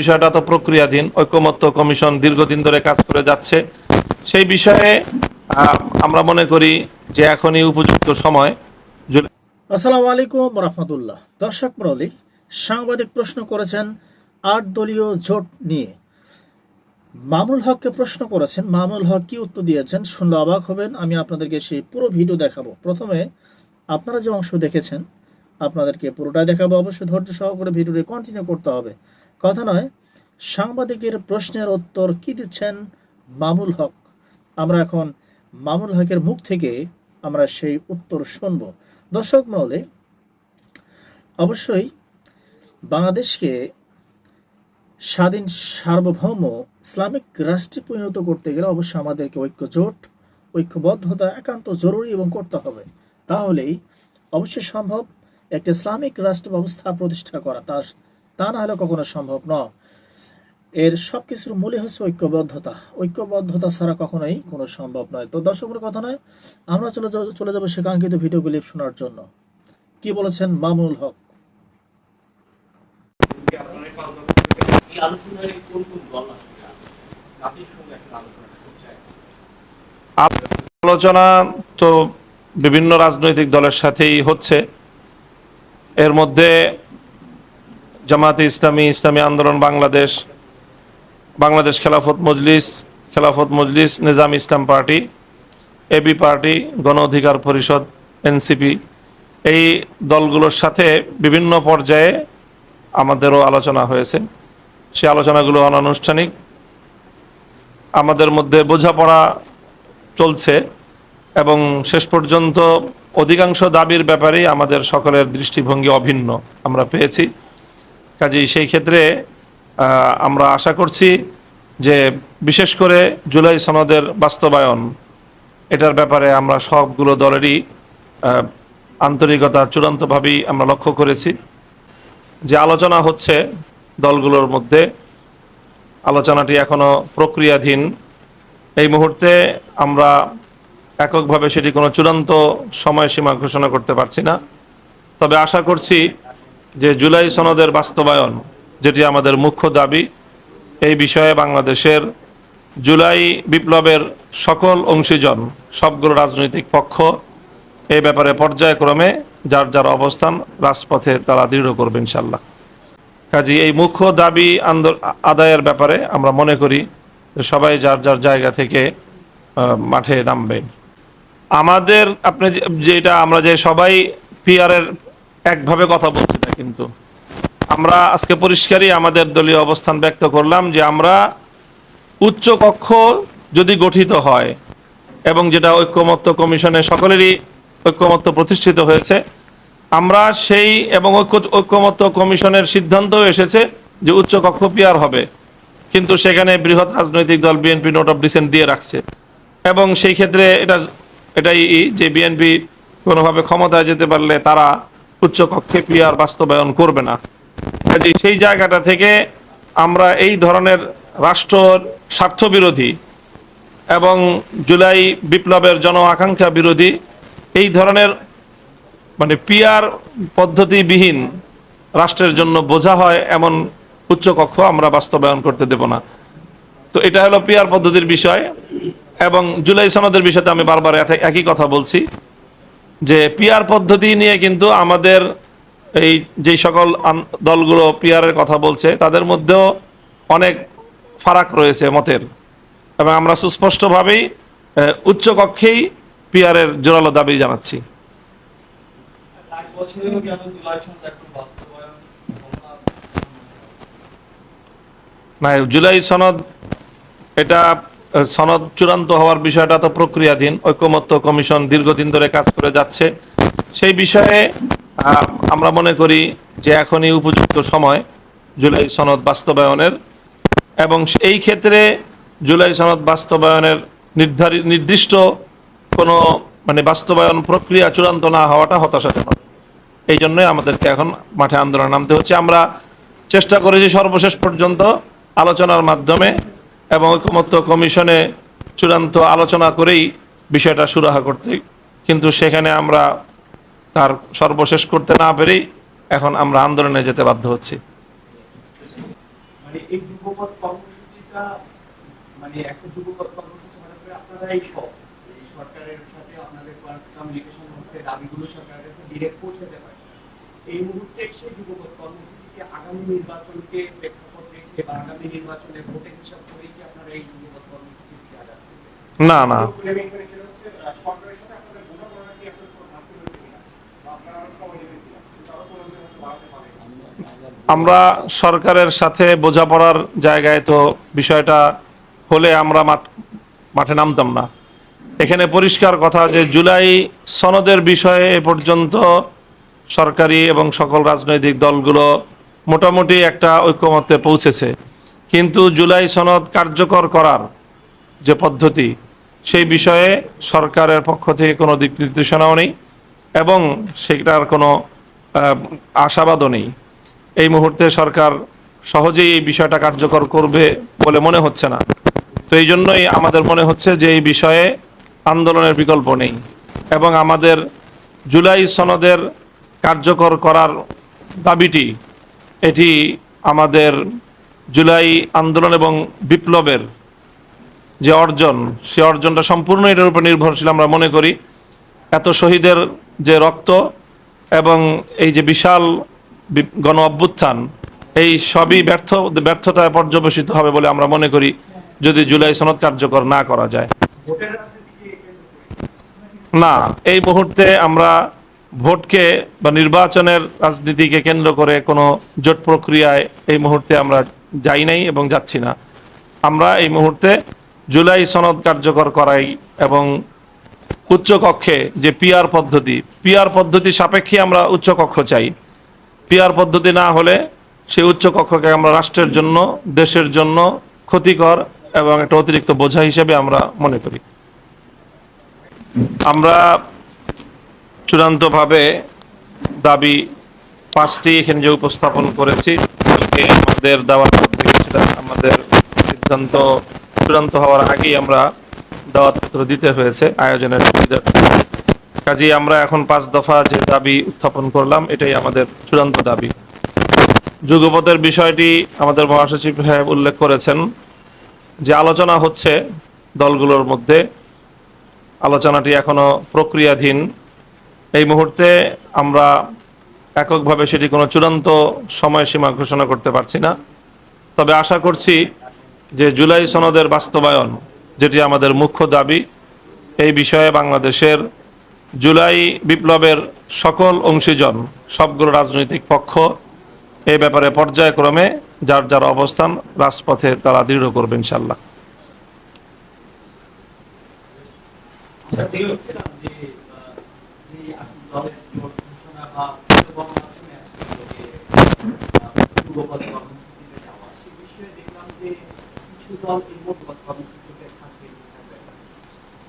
বিষয়টা তো প্রক্রিয়াধীন ঐক্যমত্য কমিশন দীর্ঘদিন ধরে কাজ করে যাচ্ছে। সেই বিষয়ে আমরা মনে করি যে এখনই উপযুক্ত সময়। আসসালামু আলাইকুম রহমতুল্লাহ। দর্শক মরলি সাংবাদিক প্রশ্ন করেছেন আট দলীয় জোট নিয়ে। মামুল হককে প্রশ্ন করেছেন মামুল হক কি উত্তর দিয়েছেন? শুনলে অবাক হবেন, আমি আপনাদেরকে সেই পুরো ভিডিও দেখাবো। প্রথমে, আপনারা যে অংশ দেখেছেন, আপনাদেরকে পুরোটাই দেখাবো। অবশ্যই ধৈর্য সহকারে ভিডিওটি কন্টিনিউ করতে হবে। কথা নয়, সাংবাদিকের প্রশ্নের উত্তর কি দিচ্ছেন মামুল হক? আমরা এখন মামুল হকের মুখ থেকে আমরা সেই উত্তর শুনব। দর্শক মহলে, অবশ্যই বাংলাদেশকে স্বাধীন সার্বভৌম ইসলামিক রাষ্ট্রে পরিণত করতে গেলে অবশ্যই আমাদেরকে ঐক্যজোট, ঐক্যবদ্ধতা একান্ত জরুরি এবং করতে হবে। তাহলেই অবশ্যই সম্ভব একটা ইসলামিক রাষ্ট্র ব্যবস্থা প্রতিষ্ঠা করা। তা তা না হলে কখনো সম্ভব নয়। এর সব কিছুর মূলে হচ্ছে ঐক্যবদ্ধতা। ঐক্যবদ্ধতা ছাড়া কখনোই কোনো সম্ভব নয়। তো দর্শকের কথা নয় আমরা চলে যাব চলে যাব সে কাঙ্ক্ষিত ভিডিও ক্লিপ শোনার জন্য। কি বলেছেন মামুনুল হক? আলোচনা তো বিভিন্ন রাজনৈতিক দলের সাথেই হচ্ছে। এর মধ্যে জামাতে ইসলামী ইসলামী আন্দোলন, Bangladesh Bangladesh Khelafat Majlis Khelafat Majlis, Nizam Islam party AB party, Gana Adhikar Parishad NCP এই দলগুলোর সাথে বিভিন্ন পর্যায়ে আমাদেরও আলোচনা হয়েছে। সে আলোচনাগুলো অনানুষ্ঠানিক। আমাদের মধ্যে বোঝাপড়া চলছে এবং শেষ পর্যন্ত অধিকাংশ দাবির ব্যাপারেই আমাদের সকলের দৃষ্টিভঙ্গি অভিন্ন আমরা পেয়েছি। কাজেই সেই ক্ষেত্রে আমরা আশা করছি যে বিশেষ করে জুলাই সনদের বাস্তবায়ন, এটার ব্যাপারে আমরা সবগুলো দলেরই আন্তরিকতা চূড়ান্তভাবেই আমরা লক্ষ্য করেছি। যে আলোচনা হচ্ছে দলগুলোর মধ্যে, আলোচনাটি এখনও প্রক্রিয়াধীন। এই মুহূর্তে আমরা এককভাবে সেটি কোনো চূড়ান্ত সময়সীমা ঘোষণা করতে পারছি না। তবে আশা করছি যে জুলাই সনদের বাস্তবায়ন, যেটি আমাদের মুখ্য দাবি, এই বিষয়ে বাংলাদেশের জুলাই বিপ্লবের সকল অংশীজন, সবগুলো রাজনৈতিক পক্ষ এই ব্যাপারে পর্যায়ক্রমে যার যার অবস্থান রাজপথে তারা দৃঢ় করবে ইনশাল্লাহ কাজী এই মুখ্য দাবি আদায়ের ব্যাপারে আমরা মনে করি সবাই যার যার জায়গা থেকে মাঠে নামবে আমাদের, আপনি যেটা আমরা যে সবাই পিয়ারের একভাবে কথা বলছি কিন্তু আমরা আজকে পরিষ্কারই আমাদের দলীয় অবস্থান ব্যক্ত করলাম যে আমরা উচ্চ কক্ষ যদি গঠিত হয় এবং যেটা ঐক্যমত্য কমিশনে সকলেরই ঐক্যমত্য প্রতিষ্ঠিত হয়েছে, আমরা সেই এবং ঐক্য, ঐক্যমত্য কমিশনের সিদ্ধান্তও এসেছে যে উচ্চ কক্ষ পিয়ার হবে। কিন্তু সেখানে বৃহৎ রাজনৈতিক দল বিএনপি নোট অফ ডিসেন্ট দিয়ে রাখছে। এবং সেই ক্ষেত্রে এটা, এটাই যে বিএনপি কোনোভাবে ক্ষমতায় যেতে পারলে তারা উচ্চ কক্ষে পিয়ার বাস্তবায়ন করবে না। কাজেই সেই জায়গাটা থেকে আমরা এই ধরনের রাষ্ট্র স্বার্থ বিরোধী এবং জুলাই বিপ্লবের জন আকাঙ্ক্ষা বিরোধী এই ধরনের মানে পিয়ার পদ্ধতিবিহীন রাষ্ট্রের জন্য বোঝা হয়, এমন উচ্চকক্ষ আমরা বাস্তবায়ন করতে দেব না। তো এটা হলো পিয়ার পদ্ধতির বিষয় এবং জুলাই সনদের বিষয়তে আমি বারবার একই কথা বলছি। যে পিয়ার পদ্ধতি নিয়ে কিন্তু আমাদের এই যে সকল দলগুলো পিয়ারের কথা বলছে, তাদের মধ্যেও অনেক ফারাক রয়েছে মতের। এবং আমরা সুস্পষ্টভাবেই উচ্চকক্ষেই পিয়ারের জোরালো দাবি জানাচ্ছি। না জুলাই সনদ, এটা সনদ চূড়ান্ত হওয়ার বিষয়টা তো প্রক্রিয়াধীন। ঐক্যমত্য কমিশন দীর্ঘদিন ধরে কাজ করে যাচ্ছে। সেই বিষয়ে আমরা মনে করি যে এখনই উপযুক্ত সময় জুলাই সনদ বাস্তবায়নের এবং এই ক্ষেত্রে জুলাই সনদ বাস্তবায়নের নির্ধারিত নির্দিষ্ট কোনো মানে বাস্তবায়ন প্রক্রিয়া চূড়ান্ত না হওয়াটা হতাশাজনক। এই জন্যই আমাদেরকে এখন মাঠে আন্দোলন নামতে হচ্ছে। আমরা চেষ্টা করেছি সর্বশেষ পর্যন্ত আলোচনার মাধ্যমে এবং ঐকমত্য কমিশনে চূড়ান্ত আলোচনা করেই বিষয়টা সুরাহা করতে। কিন্তু সেখানে আমরা তার সর্বশেষ করতে না পেরেই এখন আমরা আন্দোলনে যেতে বাধ্য হচ্ছি। মানে মানে সরকারের সাথে আপনাদের কমিউনিকেশন হচ্ছে, দাবিগুলো সরকারের কাছে ডিরেক্ট পৌঁছাতে পারে এই মুহূর্তে সেই যুগপৎ কর্মসূচিকে আগামী নির্বাচনকে প্রেক্ষাপট রেখে বা আগামী নির্বাচনের ভোটের হিসাব করেই কি আপনারা এই যুগপৎ কর্মসূচি না না। আমরা সরকারের সাথে বোঝাপড়ার জায়গায় তো বিষয়টা হলে আমরা মাঠ- মাঠে নামতাম না। এখানে পরিষ্কার কথা যে জুলাই সনদের বিষয়ে এ পর্যন্ত সরকারি এবং সকল রাজনৈতিক দলগুলো মোটামুটি একটা ঐক্যমত্যে পৌঁছেছে। কিন্তু জুলাই সনদ কার্যকর করার যে পদ্ধতি, সেই বিষয়ে সরকারের পক্ষ থেকে কোনো দিক নির্দেশনাও নেই এবং সেটার কোনো আশাবাদও নেই। এই মুহূর্তে সরকার সহজেই এই বিষয়টা কার্যকর করবে বলে মনে হচ্ছে না। তো এই জন্যই আমাদের মনে হচ্ছে যে এই বিষয়ে আন্দোলনের বিকল্প নেই এবং আমাদের জুলাই সনদের কার্যকর করার দাবিটি, এটি আমাদের জুলাই আন্দোলন এবং বিপ্লবের যে অর্জন, সে অর্জনটা সম্পূর্ণ এটার উপর নির্ভরশীল আমরা মনে করি। এত শহীদের যে রক্ত এবং এই যে বিশাল গণ অভ্যুত্থান, এই সবই ব্যর্থ ব্যর্থতায় পর্যবেসিত হবে বলে আমরা মনে করি, যদি জুলাই সনদ কার্যকর না করা যায়। না, এই মুহূর্তে আমরা ভোটকে বা নির্বাচনের রাজনীতিকে কেন্দ্র করে কোনো জোট প্রক্রিয়ায় এই মুহূর্তে আমরা যাই নাই এবং যাচ্ছি না। আমরা এই মুহূর্তে জুলাই সনদ কার্যকর করাই এবং উচ্চ কক্ষে যে পিআর পদ্ধতি পিআর পদ্ধতি সাপেক্ষে আমরা উচ্চ কক্ষ চাই। পিআর পদ্ধতি না হলে সেই উচ্চ কক্ষকে আমরা রাষ্ট্রের জন্য, দেশের জন্য ক্ষতিকর এবং একটা অতিরিক্ত বোঝা হিসেবে আমরা মনে করি। আমরা চূড়ান্তভাবে দাবি পাঁচটি এখানে যে উপস্থাপন করেছি আমাদের দাওয়াত আমাদের সিদ্ধান্ত চূড়ান্ত হওয়ার আগেই আমরা দাওয়াতপত্র দিতে হয়েছে, আয়োজনের কাজেই আমরা এখন পাঁচ দফা যে দাবি উত্থাপন করলাম, এটাই আমাদের চূড়ান্ত দাবি। যুগপথের বিষয়টি আমাদের মহাসচিব সাহেব উল্লেখ করেছেন যে আলোচনা হচ্ছে দলগুলোর মধ্যে। আলোচনাটি এখনও প্রক্রিয়াধীন। এই মুহূর্তে আমরা এককভাবে সেটি কোনো চূড়ান্ত সময়সীমা ঘোষণা করতে পারছি না। তবে আশা করছি যে জুলাই সনদের বাস্তবায়ন, যেটি আমাদের মুখ্য দাবি, এই বিষয়ে বাংলাদেশের জুলাই বিপ্লবের সকল অংশীজন, সবগুলো রাজনৈতিক পক্ষ এই ব্যাপারে পর্যায়ক্রমে যার যার অবস্থান রাজপথে তারা দৃঢ় করবে ইনশাল্লাহ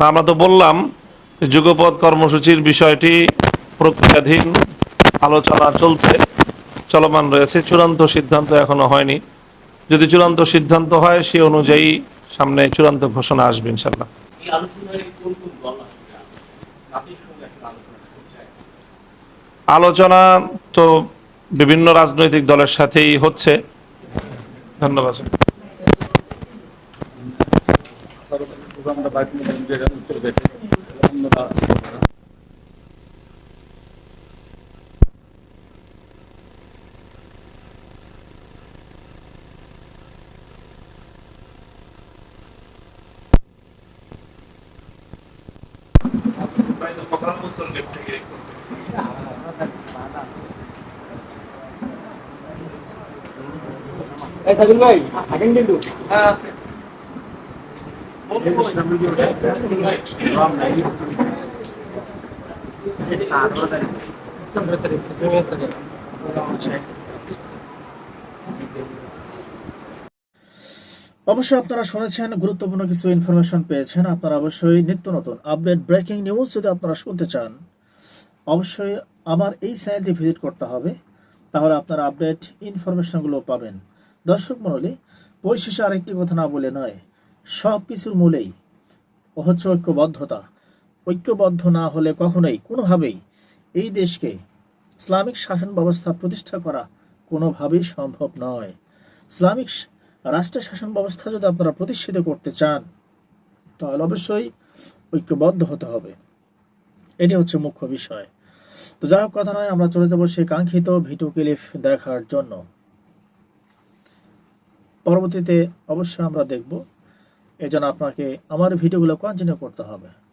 আমরা তো বললাম যে যুগপৎ কর্মসূচির বিষয়টি প্রক্রিয়াধীন, আলোচনা চলছে, চলমান রয়েছে, চূড়ান্ত সিদ্ধান্ত এখনও হয়নি। যদি চূড়ান্ত সিদ্ধান্ত হয়, সে অনুযায়ী সামনে চূড়ান্ত ঘোষণা আসবে ইনশাল্লাহ এই আলোচনায় কোন কোন দল আসবে জাতির সঙ্গে একটা আলোচনা করতে চায় আলোচনা তো বিভিন্ন রাজনৈতিক দলের সাথেই হচ্ছে। ধন্যবাদ আমরা বাকি যেটা উত্তর দেবে আমরা এই থাকুন ভাই থাকেন কিন্তু হ্যাঁ আছে অবশ্যই আপনারা শুনেছেন, গুরুত্বপূর্ণ কিছু ইনফরমেশন পেয়েছেন। আপনারা অবশ্যই নিত্য নতুন আপডেট ব্রেকিং নিউজ যদি আপনারা শুনতে চান, অবশ্যই আমার এই চ্যানেলটি ভিজিট করতে হবে। তাহলে আপনারা আপডেট ইনফরমেশনগুলো পাবেন। দর্শক মণ্ডলী পরিশেষে আরেকটি কথা না বলে নয় সব কিছুর মূলেই হচ্ছে ঐক্যবদ্ধতা। ঐক্যবদ্ধ না হলে কখনোই, কোনোভাবেই এই দেশকে ইসলামিক শাসন ব্যবস্থা প্রতিষ্ঠা করা কোনোভাবেই সম্ভব নয়। ইসলামিক রাষ্ট্রের শাসন ব্যবস্থা যদি আপনারা প্রতিষ্ঠিত করতে চান, তাহলে অবশ্যই ঐক্যবদ্ধ হতে হবে। এটি হচ্ছে মুখ্য বিষয়। তো যাই হোক, কথা নয়, আমরা চলে যাব সেই কাঙ্ক্ষিত ভিডিও ক্লিপ দেখার জন্য। পরবর্তীতে অবশ্যই আমরা দেখব। এই জন্য আপনাকে আমার ভিডিওগুলো কন্টিনিউ করতে হবে।